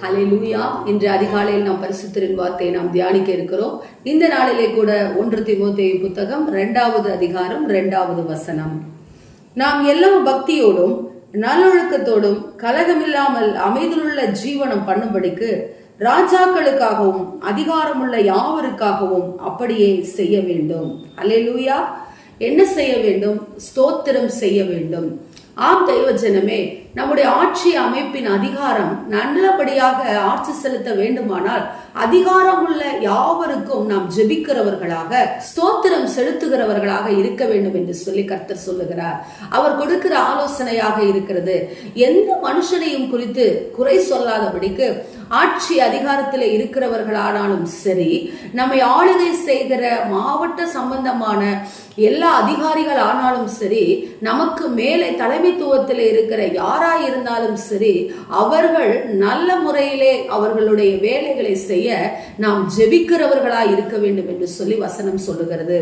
ஹலே லூயா இன்று அதிகாலையில் நாம் பரிசுத்தரின் வார்த்தையை நாம் தியானிக்க இருக்கிறோம். இந்த நாளிலே கூட ஒன்று திமுத்தேயு புத்தகம் இரண்டாவது அதிகாரம் இரண்டாவது வசனம். நாம் எல்லா பக்தியோடும் நல்லொழுக்கத்தோடும் கலகமில்லாமல் அமைதியுள்ள ஜீவனம் பண்ணும்படிக்கு ராஜாக்களுக்காகவும் அதிகாரமுள்ள யாவருக்காகவும் அப்படியே செய்ய வேண்டும். அல்லேலூயா என்ன செய்ய வேண்டும்? ஸ்தோத்திரம் செய்ய வேண்டும். ஆம் தெய்வ ஜனமே நம்முடைய ஆட்சி அமைப்பின் அதிகாரம் நல்லபடியாக ஆட்சி செலுத்த வேண்டுமானால் அதிகாரம் உள்ள யாவருக்கும் நாம் ஜெபிக்கிறவர்களாக கவனம் செலுத்துகிறவர்களாக இருக்க வேண்டும் என்று சொல்லி கர்த்தர் சொல்லுகிறார். அவர் கொடுக்கிற ஆலோசனையாக இருக்கிறது. எந்த மனுஷனையும் குறித்து குறை சொல்லாதபடிக்கு ஆட்சி அதிகாரத்தில் இருக்கிறவர்களானாலும் சரி நம்மை ஆளுகை செய்கிற மாவட்ட சம்பந்தமான எல்லா அதிகாரிகள் ஆனாலும் சரி நமக்கு மேலே தலைமைத்துவத்தில் இருக்கிற யாராய் இருந்தாலும் சரி அவர்கள் நல்ல முறையிலே அவர்களுடைய வேலைகளை செய்ய நாம் ஜெபிக்கிறவர்களாய் இருக்க வேண்டும் என்று சொல்லி வசனம் சொல்லுகிறது.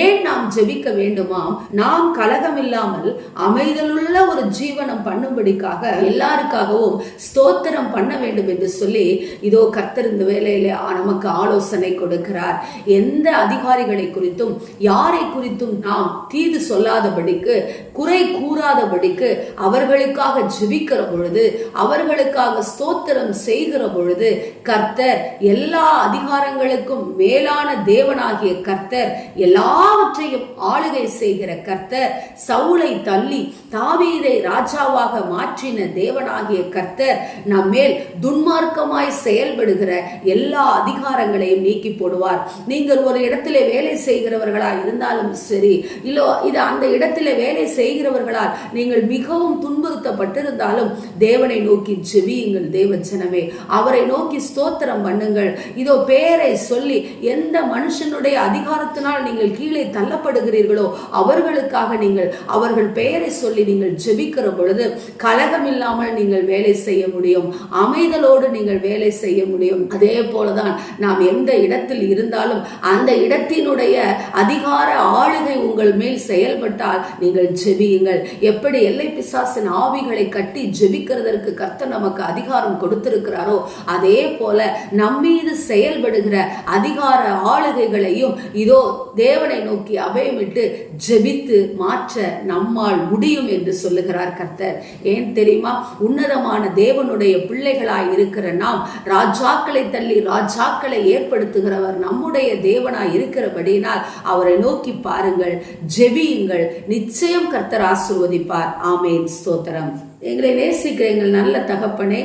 ஏன் நாம் ஜெபிக்க வேண்டுமாம்? நாம் கலகம் இல்லாமல் அமைதலுள்ள ஒரு ஜீவனம் பண்ணும்படிக்காக எல்லாருக்காகவும் ஸ்தோத்திரம் பண்ண வேண்டும் என்று சொல்லி இதோ கர்த்தர் இந்த வேலையில நமக்கு ஆலோசனை கொடுக்கிறார். எந்த அதிகாரிகளை குறித்தும் யாரை குறித்தும் நாம் தீது சொல்லாதபடிக்கு குறை கூறாதபடிக்கு அவர்களுக்காக ஜெபிக்கிற பொழுது அவர்களுக்காக ஸ்தோத்திரம் செய்கிற பொழுது கர்த்தர் எல்லா அதிகாரங்களுக்கும் மேலான தேவனாகிய கர்த்தர் எல்லாவற்றையும் ஆளுகை செய்கிற கர்த்தர் சவுளை தள்ளி தாவீதை ராஜாவாக மாற்றின தேவனாகிய கர்த்தர் நம்மேல் துன்மார்க்கமாய் செயல்படுகிற எல்லா அதிகாரங்களையும் நீக்கி போடுவார். நீங்கள் ஒரு இடத்துல வேலை செய்கிறவர்களா இருந்தாலும் சரி இல்லோ இது அந்த இடத்துல வேலை செய்கிறவர்களால் நீங்கள் மிகவும் துன்புறுத்தப்பட்டிருந்தாலும் தேவனை நோக்கி ஜெபியுங்கள் தேவச்சனமே அவரை நோக்கி ஸ்தோத்திரம் பண்ணுங்கள். இதோ பேரை சொல்லி எந்த மனுஷனுடைய அதிகாரத்தினால் நீங்கள் கீழே தள்ளப்படுகிறீர்களோ அவர்களுக்காக நீங்கள் அவர்கள் பெயரை சொல்லி நீங்கள் ஜெபிக்கிற பொழுது கலகம் இல்லாமல் நீங்கள் வேலை செய்ய முடியும். அமைதலோடு நீங்கள் வேலை செய்ய முடியும். அதே போலதான் நாம் எந்த இடத்தில் இருந்தாலும் அந்த இடத்தினுடைய அதிகார ஆளுகை உங்கள் மேல் செயல்பட்டால் நீங்கள் ஜெபியுங்கள். எப்படி எல்லை பிசாசின் ஆவிகளை கட்டி ஜெபிக்கிறதற்கு கர்த்தர் நமக்கு அதிகாரம் கொடுத்திருக்கிறாரோ அதே போல நம்மீது செயல்படுகிற அதிகார ஆளுகைகளையும் இதோ தேவனை நோக்கி அபயமிட்டு ஜெபித்து மாற்ற நம்மால் முடியும் என்று சொல்லுகிறார் கர்த்தர். ஏன் தெரியுமா? உன்னதமான தேவனுடைய பிள்ளைகளாய் இருக்கிற நாம் ராஜாக்களை தள்ளி ராஜாக்களை ஏற்படுத்துகிறவர் நம்முடைய தேவனாய் இருக்கிறபடினால் அவரை நோக்கி பாருங்கள் ஜெபியுங்கள் நிச்சயம் கர்த்தர் ஆசிர்வதிப்பார். ஆமேன். ஸ்தோத்திரம். எங்களை நேசிக்கிற எங்கள் நல்ல தகப்பனே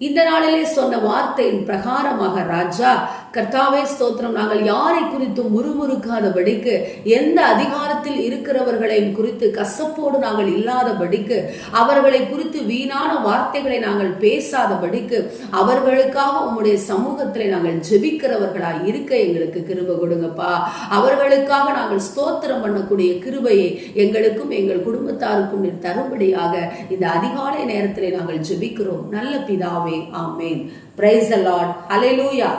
இந்த நாளிலே சொன்ன வார்த்தையின் பிரகாரமாக ராஜா கர்த்தாவே ஸ்தோத்திரம் நாங்கள் யாரை குறித்தும் முறுமுறுக்காதபடிக்கு எந்த அதிகாரத்தில் இருக்கிறவர்களையும் குறித்து கசப்போடு நாங்கள் இல்லாதபடிக்கு அவர்களை குறித்து வீணான வார்த்தைகளை நாங்கள் பேசாதபடிக்கு அவர்களுக்காக உங்களுடைய சமூகத்தில் நாங்கள் ஜெபிக்கிறவர்களாய் இருக்க எங்களுக்கு கிருப கொடுங்கப்பா. அவர்களுக்காக நாங்கள் ஸ்தோத்திரம் பண்ணக்கூடிய கிருபையை எங்களுக்கும் எங்கள் குடும்பத்தாருக்கும் தரும்படியாக இந்த அதிகாலை நேரத்தில் நாங்கள் ஜெபிக்கிறோம். நல்ல பிதா ஆமேன் பிரைஸ் அலாட் அலைலூயா